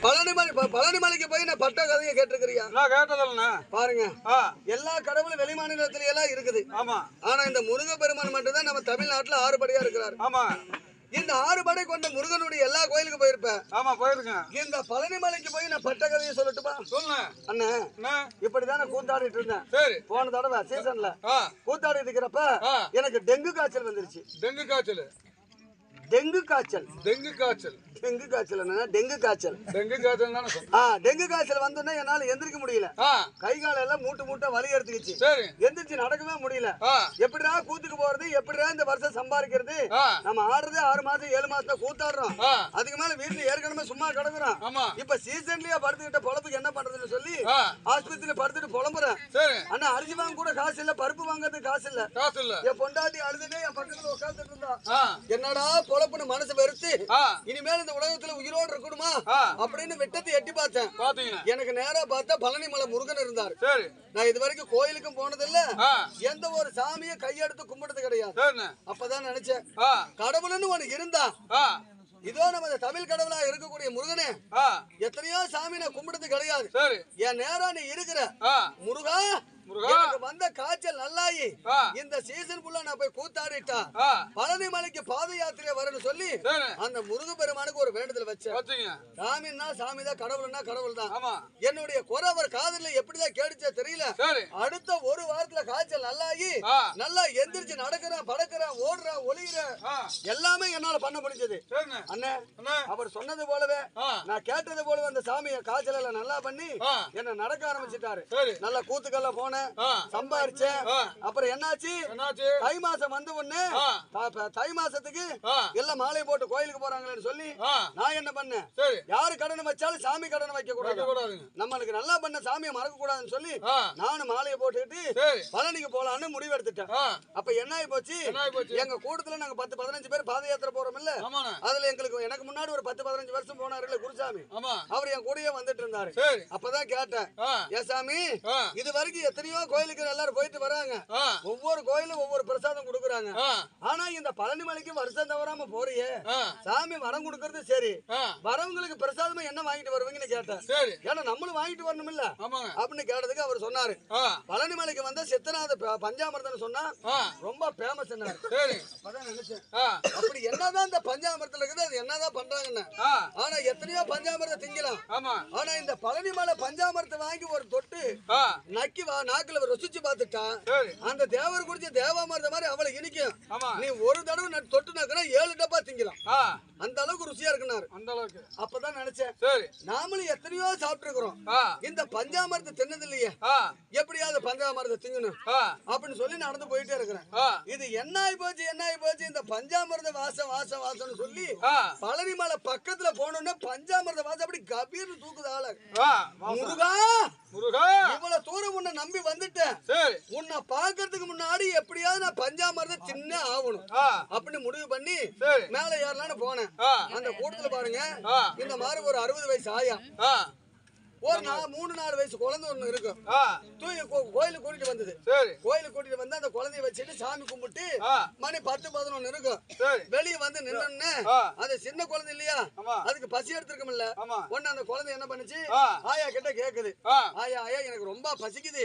பழனி மலை ப- பழனி மலைக்கு போய் நான் பட்ட கதையை கேட்டிருக்கிறியா? நான் கேட்டதில்லண்ணா. பாருங்க. எல்லா கடவுளும் வெளி மாநிலத்தில எல்லாம் இருக்குது. ஆமா. ஆனா இந்த முருகப்பெருமான் மட்டும்தான் நம்ம தமிழ்நாட்டுல ஆறுபடையா இருக்கிறார். ஆமா. இந்த ஆறுபடை கொண்ட முருகனுடைய எல்லா கோயிலுக்கும் போயிருப்பேன். ஆமா போயிருக்கேன். இந்த பழனி மலைக்கு போய் நான் பட்ட கதையை சொல்லட்டுமா? சொல்லுண்ணே. அண்ணே இப்படிதான் நான் கூத்தாடிட்டு இருந்தேன். சரி. போன தடவை சீசன்ல ஆ. கூத்தாடிட்டு இருக்கிறப்ப. எனக்கு டெங்கு காய்ச்சல் வந்துருச்சு. டெங்கு காய்ச்சல். டெங்கு காய்ச்சல். டெங்கு காய்ச்சல். டெங்கு காய்ச்சல் என்ன டெங்கு காய்ச்சல். டெங்கு காய்ச்சல் தானே சொன்னேன் ஆ டெங்கு காய்ச்சல் வந்தோடனே என்னால எந்திரிக்க முடியல. கை கால எல்லாம் மூட்டு மூட்டை வலி எடுத்துக்கிச்சு. சரி. எந்திரிச்சு நடக்கவே முடியல. எப்படிடா கூத்துக்கு போறது எப்படிடா இந்த வருஷம் சம்பாதிக்கிறது? நம்ம ஆடுறது ஆறு மாசம் ஏழு மாசத்துல கூத்தாடுறோம். அதுக்கு மேல வீட்டுல ஏற்கனவே சும்மா கிடக்குறோம். இப்ப சீசன்லயே படுத்துக்கிட்ட பொழப்புக்கு என்ன பண்றதுன்னு சொல்லி ஆஸ்பத்திரியில படுத்துட்டு புலம்புறேன் அண்ணா அரிசி வாங்க கூட காசு இல்ல பருப்பு வாங்குறதுக்கு காசு இல்ல. காசு இல்ல. என் பொண்டாட்டி அழுதுனே என் பக்கத்துல உட்கார்ந்துட்டு இருந்தா. என்னடா பொழப்புன்னு மனசு வெறுத்து இனிமேல் இந்த உலகத்துல உயிரோடு இருக்கணுமா? அப்படின்னு விட்டத்தை எட்டி பார்த்தேன். எனக்கு நேரா பார்த்தா பழனி மலை முருகன் இருந்தார். நான் இது வரைக்கும் கோயிலுக்கும் போனதில்ல. ஆ. எந்த ஒரு சாமியை கையெடுத்து கும்பிட்டது கிடையாது. அப்பதான் நினைச்சேன். கடவுள்னு ஒண்ணு இருந்தா இதோ நம்ம தமிழ் கடவுளா இருக்கக்கூடிய முருகனே எத்தனையோ சாமி நான் கும்பிட்டது கிடையாது. என் நேரா நீ இருக்கிற முருகா. எனக்கு வந்த காய்ச்சல் நல்லாயி. இந்த சீசன் ஃபுல்லா நான் போய் கூத்தாடிட்டா. பழனி மலைக்கு பாத யாத்திரை வரணும்னு சொல்லி அந்த முருக பெருமானுக்கு ஒரு வேண்டுதல் வச்சேன். சாமின்னா சாமி தான் கடவுள்னா கடவுள் தான் என்னுடைய குறை அவர் காதுல எப்படிதான் கேட்டுச்சே தெரியல. அடுத்த ஒரு வாரத்துல காய்ச்சல் நல்லாகி ஆ. நல்லா எந்திரிச்சு நடக்கிறேன் படக்கிறேன் ஓடுறேன் ஒளிகிறேன் எல்லாமே என்னால பண்ண முடிஞ்சது. அண்ணே அவர் சொன்னது போலவே நான் கேட்டது போலவே அந்த சாமியை காய்ச்சல் நல்லா பண்ணி என்ன நடக்க ஆரம்பிச்சிட்டாரு. நல்லா கூத்துக்கல்ல போனேன். ஆ. அப்புறம் என்னாச்சு? தை மாசம் வந்த உடனே த- மாசத்துக்கு எல்லாம் மாலை போட்டு கோயிலுக்கு போறாங்களேன்னு சொல்லி நான் என்ன பண்ணேன்? யாரு கடன் வச்சாலும் சாமி கடன் வைக்க கூடாது. நம்மளுக்கு நல்லா பண்ண சாமியை மறக்க கூடாதுன்னு சொல்லி நானும் மாலையை போட்டுக்கிட்டு பழனிக்கு போலான்னு முடிவெடுத்துட்டேன் ஆ. அப்ப என்ன ஆகி போச்சு? எங்க கூட்டத்துல நாங்க பத்து பதினஞ்சு பேர் பாத யாத்திரை போறோம் இல்ல அதுல எங்களுக்கு எனக்கு முன்னாடி ஒரு பத்து பதினஞ்சு வருஷம் போனாருல்ல குருசாமி. அவர் என் கூடயே வந்துட்டு இருந்தாரு. அப்பதான் கேட்டேன். ஏ சாமி இது வரைக்கும் எத்தனையோ கோயிலுக்கு எல்லாரும் போயிட்டு வராங்க. ஒவ்வொரு கோயிலும் ஒவ்வொரு பிரசாதம் கொடுக்குறாங்க. ஆனா இந்த பழனி மலைக்கு வருஷம் தவறாம போறியே. சாமி வரம் கொடுக்கறது சரி. வரவங்களுக்கு பிரசாதமா என்ன வாங்கிட்டு வருவீங்கன்னு கேட்டேன். ஏன்னா நம்மளும் வாங்கிட்டு வரணும் இல்ல அப்படின்னு கேட்டதுக்கு அவர் சொன்னாரு. பழனி மலைக்கு வந்த சித்தநாத ப- பஞ்சாமிர்தம்னு சொன்னா ரொம்ப அப்பதான் நினைச்சேன். அப்படி என்னதான் இந்த பஞ்சாமிர்தத்துல இருக்குது அது என்னதான் பண்றாங்கன்னு. ஆனா எத்தனையோ பஞ்சாமிர்தம் திங்கலாம். ஆனா இந்த பழனி மலை பஞ்சாமிர்தத்தை வாங்கி ஒரு தொட்டு நக்கி நாக்குல ருசிச்சு பார்த்துட்டான் சரி. அந்த தேவர் குடிச்ச தேவாமிர்த மாதிரி அவளை இனிக்கும். நீ ஒரு தடவை தொட்டு நாக்குனா ஏழு டப்பா திங்கலாம் அந்த அளவுக்கு ருசியா இருக்குனாரு. அந்த அளவுக்கு. அப்பதான் நினைச்சேன். நாமளும் எத்தனையோ சாப்பிட்டுருக்கிறோம். இந்த பஞ்சாமிர்தம் தின்னது இல்லையே எப்படியாவது பஞ்சாமிர்தம் திங்கணும். அப்படின்னு சொல்லி நடந்து போயிட்டே இருக்கிறேன். இது என்ன ஆகி போச்சு என்ன ஆகி போச்சு இந்த பஞ்சாமிர்த வாசம் வாசம் வாசம்னு சொல்லி ஆ. பழனி மலை பக்கத்துல போனோம்னா பஞ்சாமிர்த வாசம் அப்படி கபீர்னு தூக்குது ஆள. முருகா! முருகா! இவ்வளவு தூரம் உன்னை நம்பி வந்துட்டேன். சரி. உன்னை பாக்குறதுக்கு முன்னாடி எப்படியாவது நான் பஞ்சாமிர்தம் தின்ன ஆகணும். அப்படின்னு முடிவு பண்ணி மேல ஏறலாம்னு போனேன். அந்த கூட்டத்துல பாருங்க இந்த மாதிரி ஒரு அறுபது வயசு ஆயா. ஒரு நா மூணு நாலு வயசு குழந்தை ஒண்ணு இருக்கும். கோ- கோயிலுக்கு கூட்டிட்டு வந்தது. கோயிலுக்கு கூட்டிட்டு வந்து அந்த குழந்தைய வச்சுட்டு சாமி கும்பிட்டு மணி பத்து பதினொன்னு இருக்கும். வெளிய வந்து நின்னு ஆ. அது சின்ன குழந்தை இல்லையா? அதுக்கு பசி எடுத்திருக்கும்ல ஒண்ணு அந்த குழந்தை என்ன பண்ணுச்சு? ஆயா கிட்ட கேக்குது. ஆயா ஆயா எனக்கு ரொம்ப பசிக்குது.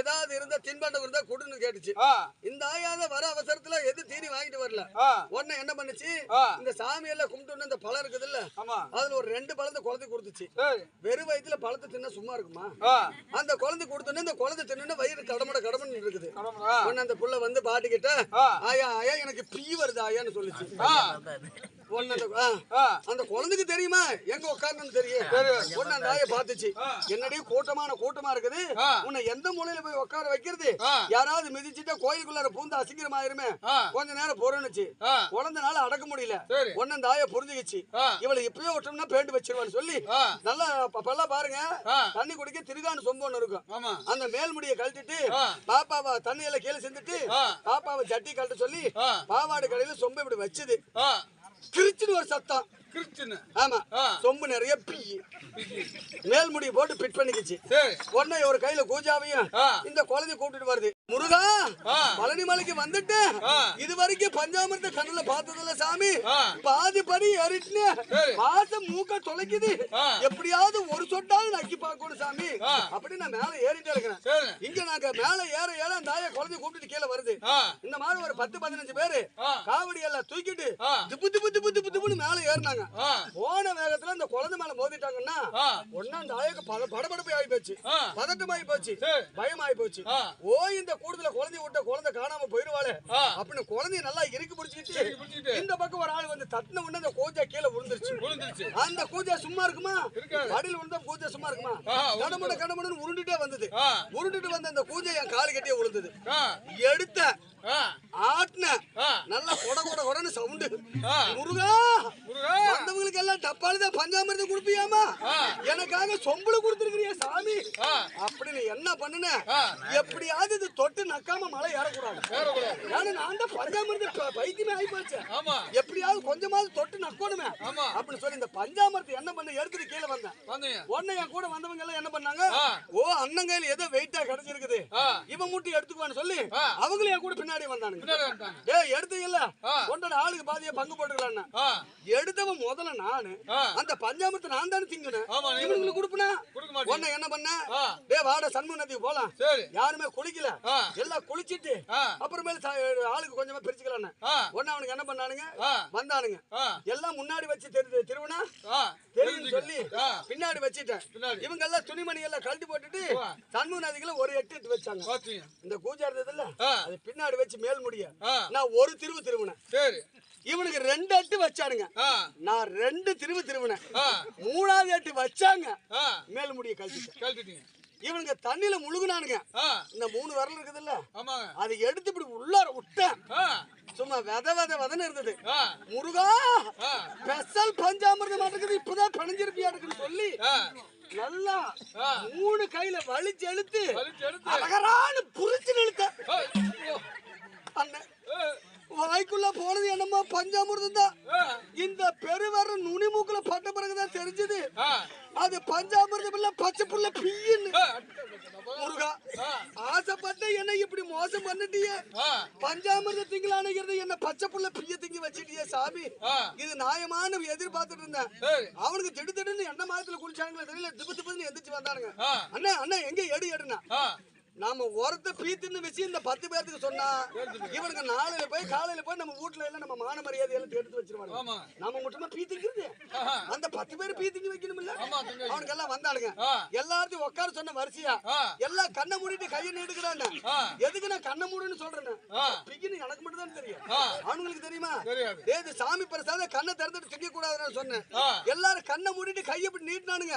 ஏதாவது இருந்தா தின்பண்டம் இருந்தா கொடுன்னு கேட்டுச்சு. இந்த ஆயா தான் வர அவசரத்துல எது தீனி வாங்கிட்டு வரல. உடனே என்ன பண்ணுச்சு? இந்த சாமி எல்லாம் கும்பிட்டு இந்த பழம் இருக்குது இல்ல அதுல ஒரு ரெண்டு பழத்தை குழந்தை கொடுத்துச்சு. வெறும் வயித்துல பழத்தை தின்னா சும்மா இருக்குமா? அந்த குழந்தை கொடுத்தோன்னே இந்த குழந்தை தின்னு வயிறு கடமட கடமன்னு இருக்குது. உடனே அந்த புள்ள வந்து பாட்டுக்கிட்ட ஆயா ஆயா எனக்கு பீ வருது ஆயான்னு சொல்லுச்சு. அந்த குழந்தைக்கு தெரியுமா? எங்க உட்காரணும்னு தெரியும். உடனே அந்த ஆயை பார்த்துச்சு. என்னடி கூட்டமான கூட்டமா இருக்குது. உன்னை எந்த மூலையில போய் உட்கார வைக்கிறது. யாராவது மிதிச்சுட்டா கோயிலுக்குள்ளார பூந்து அசிங்கரமாயிருமே ஆ. கொஞ்ச நேரம் பொருணுச்சு ஆ. குழந்தைனால அடக்க முடியல. உடனே அந்த ஆயை புரிஞ்சுக்கிச்சு. இவளை இப்பயே விட்டோம்னா பேண்டு வச்சிருவான்னு சொல்லி நல்லா பப்பெல்லாம் பாருங்க. தண்ணி குடிக்க திருகான்னு சொம்பு ஒண்ணு இருக்கும். அந்த மேல்முடியை கழட்டிட்டு. பாப்பாவை தண்ணியில கீழே செஞ்சுட்டு பாப்பாவை ஜட்டி கழட்ட சொல்லி பாவாடு கடையில சொம்பு இப்படி வச்சுது. கிரிச்சுன்னு ஒரு சத்தம். கிறிஸ்டின் ஆமா. சொம்பு நிறைய பீ. மேல் முடி போட்டு பிட் பண்ணிக்கிச்சு. உடனே ஒரு கையில கூஜாவையும். இந்த குழந்தை கூப்பிட்டுட்டு வருது. முருகா ஆ. பழனி மலைக்கு வந்துட்டு ஆ. இது வரைக்கும் பஞ்சாமிர்த கண்ணுல பார்த்ததில்ல சாமி. பாதி படி சரி. மாசம் மூக்க தொலைக்குது. எப்படியாவது ஒரு சொட்டாவது நக்கி பார்க்கணும் சாமி. அப்படி நான் மேல ஏறிட்டே இருக்கிறேன் இங்க நாங்க மேல ஏற ஏற அந்த ஆயா குழந்தை கூப்பிட்டு கீழே வருது இந்த மாதிரி ஒரு பத்து பதினஞ்சு பேரு. காவடி எல்லாம் தூக்கிட்டு. திப்பு திப்பு திப்பு திப்பு மேல ஏறினாங்க. போன வேகத்துல அந்த குழந்தை மேல மோதிட்டாங்கன்னா ஒன்னா அந்த ஆயக்கு படபடப்பு ஆகி போச்சு. பதட்டம் ஆகி போச்சு. பயம் ஆகி போச்சு. ஓ இந்த கூடுதல குழந்தை விட்ட குழந்தை காணாம போயிருவாளே. அப்படின்னு குழந்தைய நல்லா இறுக்கி பிடிச்சிக்கிட்டு. இந்த பக்கம் ஒரு ஆள் வந்து தட்டின உடனே அந்த கூஜா கீழே விழுந்துருச்சு. அந்த கூஜா சும்மா இருக்குமா. அடியில் விழுந்தா கூஜா சும்மா இருக்குமா? கடமுட கடமுடன்னு உருண்டுட்டே வந்தது. உருண்டுட்டு வந்த அந்த கூஜை என் காலு கட்டியே விழுந்தது. எடுத்த ஆட்டின நல்லா கொட கொட கொடன்னு சவுண்டு. முருகா! பஞ்சாமிர்தம் கொடுப்பியாமா. எனக்காக சொம்புல கொடுத்துருக்கிறியா சாமி. என்ன பண்ணுன? ஆ. எப்படியாவது இது தொட்டு நக்காம மழை ஏறக்கூடாது. ஏன்னா நான் தான் பஞ்சாமிர்த ப- பைத்தியமே ஆகி போச்சு. எப்படியாவது கொஞ்சமாவது தொட்டு நக்கணுமே. அப்படின்னு சொல்லி இந்த பஞ்சாமிரத்தை என்ன பண்ண எடுத்துட்டு கீழே வந்தேன். உடனே என் கூட வந்தவங்க எல்லாம் என்ன பண்ணாங்க. ஓ அண்ணன் கையில ஏதோ வெயிட்டா கிடைச்சிருக்குது. இவன் மூட்டி எடுத்துக்குவான்னு சொல்லி. அவங்களும் என் கூட பின்னாடி வந்தானுங்க. பின்னாடி வந்துட்டாங்க. ஏய் எடுத்து இல்ல ஆ. உன்னோட ஆளுக்கு பாதியா பங்கு போட்டுக்கலான்னு. ஆ. எடுத்தவன் முதல்ல நானு அந்த பஞ்சாமிரத்தை நான் தானே நீ இவனுங்களுக்கு கொடுப்பனா? உன்னை என்ன பண்ண. டேய் வாடா சண்முக நதிக்கு போலாம். யாருமே குளிக்கல. எல்லாம் குளிச்சிட்டு அப்புறமேல ஆளுக்கு கொஞ்சமா பிரிச்சுக்கலான்னு. ஆ. உடனே அவனுக்கு என்ன பண்ணானுங்க? வந்தானுங்க. எல்லாம் முன்னாடி வச்சு தெரு திருவனா தெரியும் சொல்லி பின்னாடி வச்சிட்டேன். இவங்க எல்லாம் துணிமணி எல்லாம் கழட்டி போட்டுட்டு. சண்முக நதிக்குள்ள ஒரு எட்டு எட்டு வச்சாங்க. இந்த கூஜா இருந்ததுல்ல ஆ. அது பின்னாடி வச்சு மேல் முடிய. நான் ஒரு திருவு திருவினேன். சரி. இவனுக்கு ரெண்டு எட்டு வச்சானுங்க. நான் ரெண்டு திருவு திருவினேன். மூணாவது எட்டு வச்சாங்க. மேல் முடிய கழிச்சிட்டேன் கழட்டிட்டீங்க. இவனுங்க தண்ணியில முழுகுனானுங்க. இந்த மூணு விரல் இருக்குதுல்ல? அதை எடுத்து இப்படி உள்ளார விட்டேன். சும்மா வித வித விதன்னு இருந்தது. முருகா ஸ்பெஷல் பஞ்சாமிர்தம் இருக்குது இப்பதான் பிணைஞ்சிருப்பியா இருக்குன்னு சொல்லி நல்லா மூணு கையில வலிச்சு எழுத்து அழகரான்னு புரிச்சு நிறுத்த ஏய், ஐயோ. அண்ணன் ஏய், வாய்க்குள்ள போனது என்னமோ பஞ்சாமிர்தம் தான். இந்த பெருவர நுனி மூக்குல பட்ட பிறகுதான் தெரிஞ்சது. அது பஞ்சாமிர்தம் இல்ல பச்சை புள்ள பிய்யுன்னு. ஆ முருகா ஆசைப்பட்ட என்ன இப்படி மோசம் பண்ணிட்டியே. பஞ்சாமிர்த திங்களானுங்கிறது என்ன பச்சை புள்ள பிய்ய திங்கி வச்சிட்டியே சாமி? இது நியாயமான எதிர்பார்த்துட்டு இருந்தேன். அவனுக்கு திடு திடுன்னு என்ன மாதத்துல குளிச்சாங்களே தெரியல திப்பு திப்புன்னு எந்திரிச்சு வந்தானுங்க. அண்ணா அண்ணா எங்க எடு எடுனா நாம ஒருத்த பீத்துன்னு வச்சு இந்த பத்து பேர்த்துக்கு சொன்னா இவனுக்கு நாளையில போய் காலையில போய் நம்ம வீட்டுல எல்லாம் நம்ம மான மரியாதை எல்லாம் எடுத்து வச்சிருவாங்க நாம மட்டுமா பீத்திக்கிறது. அந்த பத்து பேர் பீத்திங்க வைக்கணும் இல்ல அவனுக்கு எல்லாம் வந்தானுங்க. எல்லாத்தையும் உட்கார சொன்ன வரிசையா எல்லாம் கண்ணை மூடிட்டு கையை நீடுக்கிறான்னு ஆ. எதுக்கு நான் கண்ணை மூடுன்னு சொல்றேன் எனக்கு மட்டும் தான் தெரியும்? ஆ. அவனுங்களுக்கு தெரியுமா? தெரியாது. சாமி பிரசாத கண்ணை திறந்துட்டு திங்க கூடாதுன்னு சொன்னேன். எல்லாரும் கண்ணை மூடிட்டு கையை இப்படி நீட்டினானுங்க.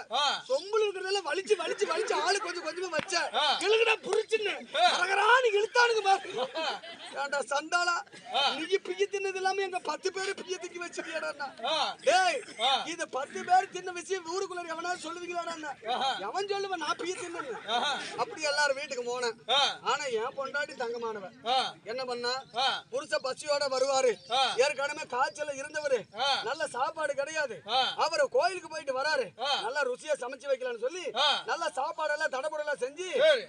சொம்புல இருக்கிறதெல்லாம் வலிச்சு வலிச்சு வலிச்சு ஆளு கொஞ்சம் கொஞ்சமா வச்ச. இழுகுடா புரிச்சுன்னு. இழுத்தானுங்க பாரு. சண்டாளா. நீ பிய்ய தின்னது இல்லாம எங்க பத்து பேரு பிய்ய திக்கி வச்சிருக்கியாடா டேய். இது பத்து பேர் தின்ன விஷயம் ஊருக்குள்ள எவனாவது சொல்லுவீங்களாடா. எவன் சொல்லுவன் நான் பிய்ய தின்னு அப்படி எல்லாரும் வீட்டுக்கு போனேன். ஆனா என் பொண்டாட்டி தங்கமானவன் என்ன பண்ணா? புருஷ பசியோட வருவாரு. ஏற்கனவே காய்ச்சல இருந்தவரு. நல்ல சாப்பாடு கிடையாது. அவரு கோயிலுக்கு போயிட்டு வராரு. நல்லா ருசியா சமைச்சு வைக்கலாம்னு சொல்லி நல்ல சாப்பாடு எல்லாம்.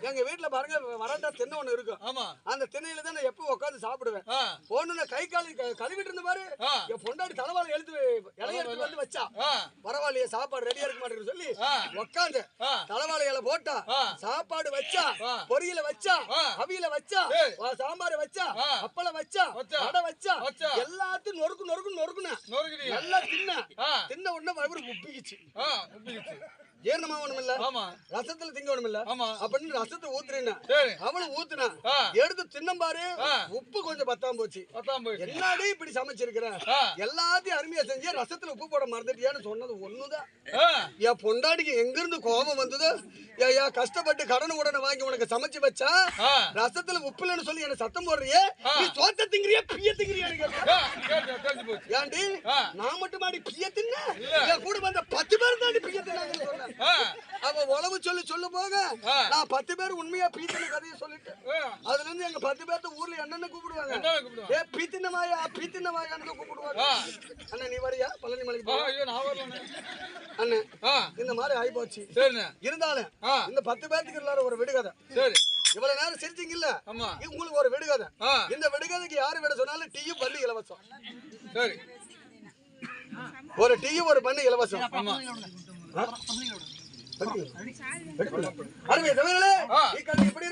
எங்க வீட்டுல பாருங்க வரண்டா திண்ணை ஒண்ணு இருக்கும். ஆமா. அந்த திண்ணையில தான் நான் எப்பவும் உட்காந்து சாப்பிடுவேன். போன கை கால் கழுவிட்டு இருந்த பாரு. என் பொண்டாடி தலைவாழை எழுத்து இலைய எடுத்து வந்து வச்சா. பரவாயில்லையே சாப்பாடு ரெடியா இருக்க மாட்டேங்குன்னு சொல்லி உட்காந்து ஆ. தலைவாழை இலை போட்டா. சாப்பாடு வச்சா. பொரியல வச்சா. அவியல வச்சா சாம்பார் வச்சா ஆ. அப்பளம் வச்சா. வடை வச்சா. எல்லாத்தையும் நொறுக்கு நொறுக்கு நொறுக்குன நல்லா தின்ன தின்ன உடனே வயிறு உப்பிக்கிச்சு. உப்பிக்கிச்சு. ஜீரணமாகணும் இல்ல ஆமா. ரசத்துல திங்கணும் இல்ல ஆமா. அப்படின்னு ரசத்தை ஊத்துறேன் சரி. அவளும் ஊத்துனா. எடுத்து தின்னம் பாரு. ஆ. உப்பு கொஞ்சம் பத்தாம போச்சு. பத்தாம் போயிட்டு என்னடி இப்படி சமைச்சிருக்கிற? ஆ. எல்லாத்தையும் அருமையா செஞ்சு ரசத்துல உப்பு போட மறந்துட்டியான்னு சொன்னது ஒண்ணுதான். என் பொண்டாட்டிக்கு எங்க இருந்து கோபம் வந்தது? ஏயா கஷ்டப்பட்டு கடன் உடனே வாங்கி உனக்கு சமைச்சு வச்சா? ரசத்துல உப்பு இல்லைன்னு சொல்லி எனக்கு சத்தம் போடுறியே. நீ சோத்த திங்கிறியா பிய போச்சு. ஏன்டி. நான் மட்டும் மாடி பிய தின்ன கூட வந்த பத்து பேர் தாண்டி பிய ஆ அவ உழவு சொல்லி சொல்ல போக. நான் பத்து பேர் உண்மையா பீத்தின கதையை சொல்லிட்டேன் ஏ, அதுல இருந்து எங்க பத்து பேர்த்த ஊர்ல என்னென்ன கூப்பிடுவாங்க? ஏ பீத்தின மாயா பீத்தின மாயான்னு கூப்பிடுவாங்க ஆ. அண்ணன் நீ வரியா பழனி மலைக்கு. அண்ணன் இந்த மாதிரி ஆகி போச்சு. இருந்தாலும் இந்த பத்து பேர்த்துக்கு எல்லாரும் ஒரு விடுகதை சரி. இவ்வளவு நேரம் சிரிச்சீங்கல்ல ஆமா. உங்களுக்கு ஒரு விடுகதை இந்த விடுகதைக்கு யாரு விட சொன்னாலும் டீயும் பண்ணி இலவசம் சரி. ஒரு டீயும் ஒரு பண்ணு இலவசம். அருமை தமிழர்களே. இக்கதை இப்படி